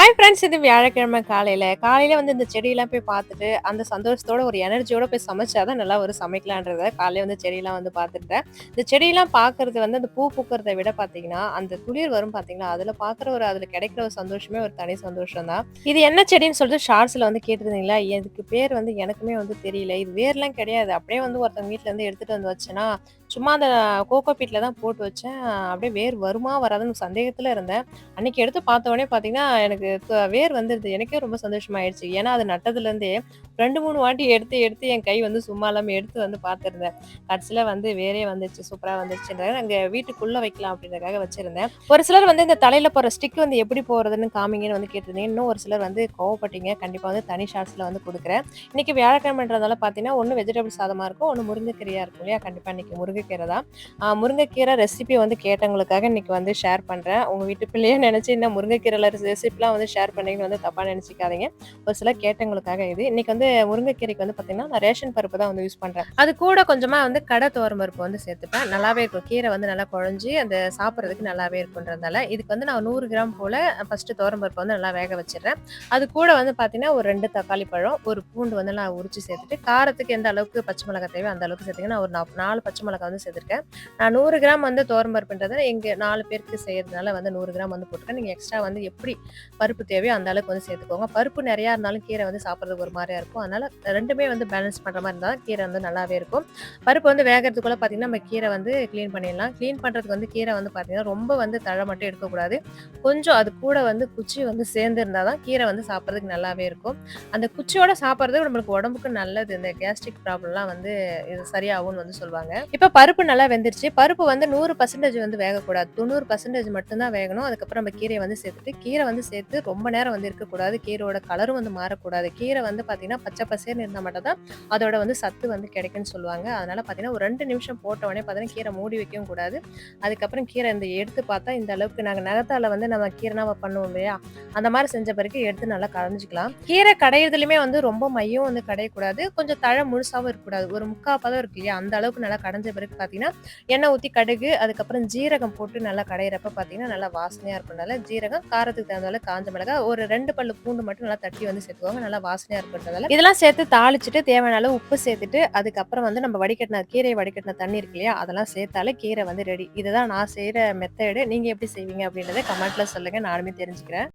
Hi friends இது வியாழக்கிழமை காலையில் காலையில் வந்து இந்த செடியெல்லாம் போய் பார்த்துட்டு, அந்த சந்தோஷத்தோட ஒரு எனர்ஜியோட போய் சமைச்சா தான் நல்லா ஒரு சமைக்கலான்றத காலையில் வந்து செடியெல்லாம் வந்து பார்த்துட்டேன். இந்த செடியெல்லாம் பார்க்கறது வந்து அந்த பூ பூக்கிறத விட பார்த்தீங்கன்னா, அந்த துளிர் வரும் பார்த்தீங்களா, அதில் பார்க்குற ஒரு அதில் கிடைக்கிற ஒரு சந்தோஷமே ஒரு தனி சந்தோஷம் தான். இது என்ன செடின்னு சொல்லிட்டு ஷார்ட்ஸில் வந்து கேட்டிருந்தீங்களா? இதுக்கு பேர் வந்து எனக்குமே வந்து தெரியல. இது வேர்லாம் கிடையாது. அப்படியே வந்து ஒருத்தவங்க வீட்டில் வந்து எடுத்துகிட்டு வந்து வச்சேன்னா, சும்மா அந்த கோகோ பீட்ல தான் போட்டு வச்சேன். அப்படியே வேர் வருமா? வராதுன்னு சந்தேகத்துல இருந்தேன். அன்னைக்கு எடுத்து பார்த்த உடனே பார்த்தீங்கன்னா, எனக்கு வேர் வந்துருது. எனக்கே ரொம்ப சந்தோஷமாயிடுச்சு. ஏன்னா, அது நட்டதுலேருந்தே 2, 3 வாட்டி எடுத்து, எடுத்து என் கை வந்து சும்மா இல்லாம எடுத்து வந்து பார்த்துருந்தேன். கடைசியில வந்து வேரே வந்துருச்சு. சூப்பரா வந்துருச்சுன்றாங்க அங்க வீட்டுக்குள்ள வைக்கலாம் அப்படின்றதுக்காக வச்சிருந்தேன். ஒரு சிலர் வந்து இந்த தலையில போகிற ஸ்டிக் வந்து எப்படி போடுறதுன்னு காமிங்கன்னு வந்து கேட்டிருந்தீங்க. இன்னும் ஒரு சிலர் வந்து கோவப்பட்டீங்க. கண்டிப்பா வந்து தனி ஷார்ட்ஸ்ல வந்து கொடுக்குறேன் இன்னைக்கு வியாழக்கிழமைன்றதால பார்த்தீங்கன்னா, ஒன்று வெஜிடபிள் சாதமா இருக்கும். ஒன்று முருங்கைக்கீரையா இருக்கும் இல்லையா? கண்டிப்பா இன்னைக்கு முருங்கைக்கீரை தான். முருங்கைக்கீரை ரெசிபி வந்து கேட்டவங்களுக்காக இன்னைக்கு வந்து ஷேர் பண்ணுறேன் உங்க வீட்டு பிள்ளையே நினச்சி இந்த முருங்கைக்கீரைல ரெசிபிலாம் வந்து ஷேர் பண்ணீங்கன்னு வந்து தப்பாக நினச்சிக்காதீங்க ஒரு சில கேட்டவங்களுக்காக இது. இன்னைக்கு வந்து முருங்கைக்கீரைக்கு வந்து பார்த்தீங்கன்னா, நான் ரேஷன் பருப்பு தான் வந்து யூஸ் பண்ணுறேன் அது கூட கொஞ்சமாக வந்து கடை துவரம் பருப்பு வந்து சேர்த்துப்பேன். நல்லாவே இருக்கும். கீரை வந்து நல்லா குழஞ்சு அந்த சாப்பிட்றதுக்கு நல்லாவே இருக்குன்றதால, இதுக்கு வந்து நான் நூறு கிராம் போல ஃபஸ்ட்டு துவரம் பருப்பு வந்து நல்லா வேக வச்சிடுறேன் அது கூட வந்து பார்த்தீங்கன்னா, ஒரு ரெண்டு தக்காளி பழம், ஒரு பூண்டு வந்து நான் உரிச்சு சேர்த்துட்டு, காரத்துக்கு எந்த அளவுக்கு பச்சை மிளகாய் தேவையோ அந்த அளவுக்கு சேர்த்துங்க. ஒரு நாலு பச்சை மிளகாய் வந்து சேர்த்துருக்கேன். நான் நூறு கிராம் வந்து துவரம் பருப்புன்றத எங்க 4 பேருக்கு செய்யறதுனால வந்து நூறு கிராம் வந்து போட்டுருக்கேன். நீங்கள் எக்ஸ்ட்ரா வந்து எப்படி பருப்பு தேவையோ அந்த அளவுக்கு வந்து சேர்த்துக்கோங்க. பருப்பு நிறையா இருந்தாலும் கீரை வந்து சாப்பிட்றதுக்கு ஒரு மாதிரியா இருக்கும். அதனால ரெண்டுமே வந்து பேலன்ஸ் பண்ணுற மாதிரி இருந்தால் கீரை வந்து நல்லாவே இருக்கும். பருப்பு வந்து வேகிறதுக்குள்ளே பார்த்தீங்கன்னா, நம்ம கீரை வந்து க்ளீன் பண்ணிடலாம். க்ளீன் பண்ணுறதுக்கு வந்து கீரை வந்து பார்த்தீங்கன்னா, ரொம்ப வந்து தழை மட்டும் எடுக்கக்கூடாது. கொஞ்சம் அது கூட வந்து குச்சி வந்து சேர்ந்துருந்தா தான் கீரை வந்து சாப்பிட்றதுக்கு நல்லாவே இருக்கும். அந்த குச்சியோட சாப்பிட்றது நம்மளுக்கு உடம்புக்கு நல்லது. இந்த கேஸ்ட்ரிக் ப்ராப்ளம்லாம் வந்து இது சரியாகும்னு வந்து சொல்லுவாங்க. இப்போ பருப்பு நல்லா வெந்துருச்சு. பருப்பு வந்து 100% வந்து வேகக்கூடாது. 90% மட்டும் தான் வேகணும். அதுக்கப்புறம் நம்ம கீரைய வந்து சேர்த்துட்டு, கீரை வந்து சேர்த்து ரொம்ப நேரம் வந்து இருக்கக்கூடாது. கீரையோட கலரும் வந்து மாறக்கூடாது. கீரை வந்து பார்த்தீங்கன்னா, பச்சை பசேல்னு இருந்தால் மட்டும் தான் அதோட வந்து சத்து வந்து கிடைக்கும்னு சொல்லுவாங்க. அதனால பார்த்தீங்கன்னா, ஒரு ரெண்டு நிமிஷம் போட்ட உடனே பார்த்தீங்கன்னா, கீரை மூடி வைக்கவும் கூடாது. அதுக்கப்புறம் கீரை இந்த எடுத்து பார்த்தா இந்த அளவுக்கு நாங்கள் நகத்தால வந்து நம்ம கீரைனா பண்ணுவோம் இல்லையா? அந்த மாதிரி செஞ்ச பிறகு எடுத்து நல்லா கரைஞ்சிக்கலாம் கீரை கடையிறதுலையுமே வந்து ரொம்ப மையம் வந்து கடையக்கூடாது. கொஞ்சம் தழை முழுசாகவும் இருக்கக்கூடாது. ஒரு 3/4 பதம் இருக்கு இல்லையா? அந்த அளவுக்கு நல்லா கடைஞ்ச பிறகு பார்த்தீங்கன்னா, எண்ணெய் ஊற்றி கடுகு, அதுக்கப்புறம் ஜீரகம் போட்டு நல்லா கடையிறப்ப பார்த்தீங்கன்னா, நல்லா வாசனையாக இருக்கும்னால ஜீரகம், காரத்துக்கு தகுந்தால காஞ்ச மிளகாய், ஒரு ரெண்டு பல்லு பூண்டு மட்டும் நல்லா தட்டி வந்து சேர்த்துவாங்க நல்லா வாசனையாக இருக்குன்றதால இதெல்லாம் சேர்த்து தாளிச்சுட்டு தேவையான அளவு உப்பு சேர்த்துட்டு, அதுக்கப்புறம் வந்து நம்ம வடிகட்டின கீரையை வடிகட்டின தண்ணி இருக்கு இல்லையா? அதெல்லாம் சேர்த்தாலே கீரை வந்து ரெடி. இதுதான் நான் செய்கிற மெத்தடு நீங்கள் எப்படி செய்வீங்க அப்படின்றத கமெண்ட்ல சொல்லுங்க. நானுமே தெரிஞ்சுக்கிறேன்.